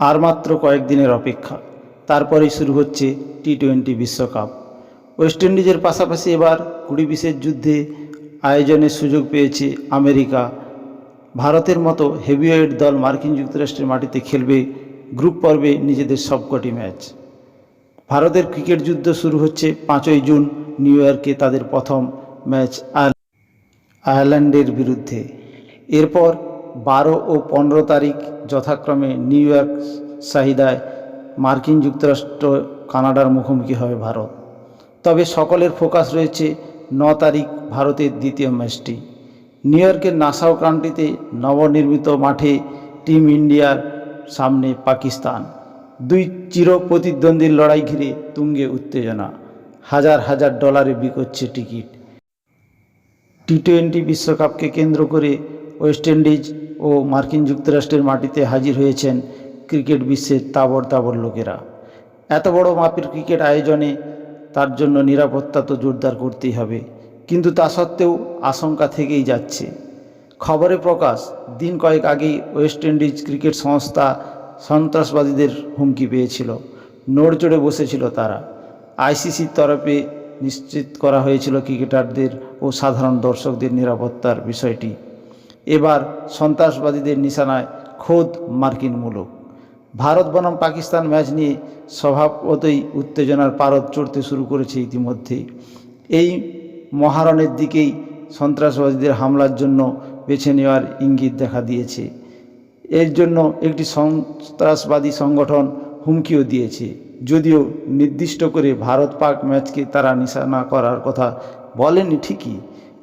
আর মাত্র কয়েকদিনের অপেক্ষা। তারপরেই শুরু হচ্ছে টি টোয়েন্টি বিশ্বকাপ। ওয়েস্ট ইন্ডিজের পাশাপাশি এবার কুড়ি বিশের যুদ্ধে আয়োজনের সুযোগ পেয়েছে আমেরিকা। ভারতের মতো হেভিওয়েট দল মার্কিন যুক্তরাষ্ট্রের মাটিতে খেলবে গ্রুপ পর্বে নিজেদের সবকটি ম্যাচ। ভারতের ক্রিকেট যুদ্ধ শুরু হচ্ছে পাঁচই জুন নিউ ইয়র্কে তাদের প্রথম ম্যাচ আয়ারল্যান্ডের বিরুদ্ধে। এরপর বারো ও পনেরো তারিখ যথাক্রমে নিউ ইয়র্ক চাহিদায় মার্কিন যুক্তরাষ্ট্র কানাডার মুখোমুখি হবে ভারত। তবে সকলের ফোকাস রয়েছে ন তারিখ ভারতের দ্বিতীয় ম্যাচটি। নিউ ইয়র্কের নাসাও কান্ট্রিতে নবনির্মিত মাঠে টিম ইন্ডিয়ার সামনে পাকিস্তান। দুই চির প্রতিদ্বন্দ্বীর লড়াই ঘিরে তুঙ্গে উত্তেজনা। হাজার হাজার ডলারে বিকোচ্ছে টিকিট। টি টোয়েন্টি বিশ্বকাপকে কেন্দ্র করে ওয়েস্ট ইন্ডিজ ও মার্কিন যুক্তরাষ্ট্রের মাটিতে হাজির হয়েছেন ক্রিকেট বিশ্বের তাবর তাবর লোকেরা। এত বড় মাপের ক্রিকেট আয়োজনে তার জন্য নিরাপত্তা তো জোরদার করতেই হবে। কিন্তু তা সত্ত্বেও আশঙ্কা থেকেই যাচ্ছে। খবরে প্রকাশ, দিন কয়েক আগেই ওয়েস্ট ইন্ডিজ ক্রিকেট সংস্থা সন্ত্রাসবাদীদের হুমকি পেয়েছিল। নড়চড়ে বসেছিল তারা। আইসিসির তরফে নিশ্চিত করা হয়েছিল ক্রিকেটারদের ও সাধারণ দর্শকদের নিরাপত্তার বিষয়টি। এবার সন্ত্রাসবাদীদের নিশানায় খোদ মার্কিন মূলক। ভারত বনাম পাকিস্তান ম্যাচ নিয়ে স্বভাবতই উত্তেজনার পারদ চড়তে শুরু করেছে ইতিমধ্যেই। এই মহারণের দিকেই সন্ত্রাসবাদীদের হামলার জন্য বেছে নেওয়ার ইঙ্গিত দেখা দিয়েছে। এর জন্য একটি সন্ত্রাসবাদী সংগঠন হুমকিও দিয়েছে। যদিও নির্দিষ্ট করে ভারত পাক ম্যাচকে তারা নিশানা করার কথা বলেনি ঠিকই,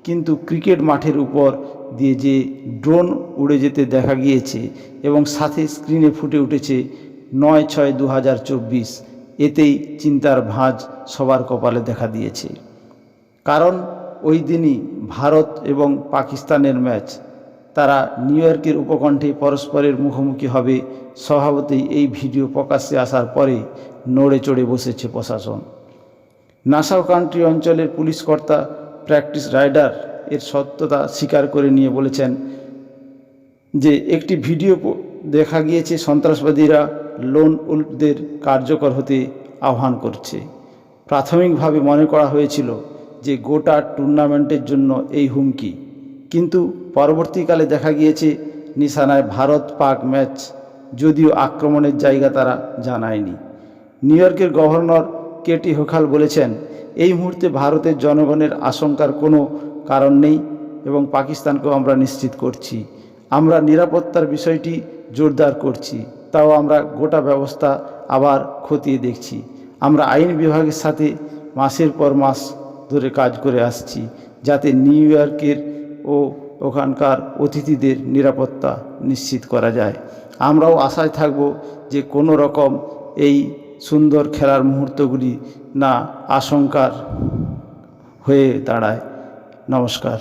কিন্তু ক্রিকেট মাঠের উপর দিয়ে যে ড্রোন উড়ে যেতে দেখা গিয়েছে এবং সাথে স্ক্রিনে ফুটে উঠেছে নয় ছয় দু এতেই চিন্তার ভাঁজ সবার কপালে দেখা দিয়েছে। কারণ ওই দিনই ভারত এবং পাকিস্তানের ম্যাচ। তারা নিউ ইয়র্কের উপকণ্ঠে পরস্পরের মুখোমুখি হবে স্বভাবতই এই ভিডিও প্রকাশ্যে আসার পরে নড়ে চড়ে বসেছে প্রশাসন। নাসাও কান্ট্রি অঞ্চলের পুলিশ কর্তা প্র্যাকটিস রাইডার এর সত্যতা স্বীকার করে নিয়ে বলেছেন যে একটি ভিডিও দেখা গিয়েছে, সন্ত্রাসবাদীরা লোন উল্ফদের কার্যকর হতে আহ্বান করছে। প্রাথমিকভাবে মনে করা হয়েছিল যে গোটা টুর্নামেন্টের জন্য এই হুমকি। কিন্তু পরবর্তীকালে দেখা গিয়েছে, নিশানায় ভারত পাক ম্যাচ যদিও আক্রমণের জায়গা তারা জানায়নি। নিউ ইয়র্কের গভর্নর কেটি হোখাল বলেছেন, এই মুহূর্তে ভারতের জনগণের আশঙ্কার কোনো কারণ নেই এবং পাকিস্তানকেও আমরা নিশ্চিত করছি। আমরা নিরাপত্তার বিষয়টি জোরদার করছি। তাও আমরা গোটা ব্যবস্থা আবার খতিয়ে দেখছি। আমরা আইন বিভাগের সাথে মাসের পর মাস ধরে কাজ করে আসছি যাতে নিউ ইয়র্কের ও ওখানকার অতিথিদের নিরাপত্তা নিশ্চিত করা যায়। আমরাও আশায় থাকব যে কোনো রকম এই সুন্দর খেলার মুহূর্তগুলি না আশঙ্কার হয়ে দাঁড়ায়। নমস্কার।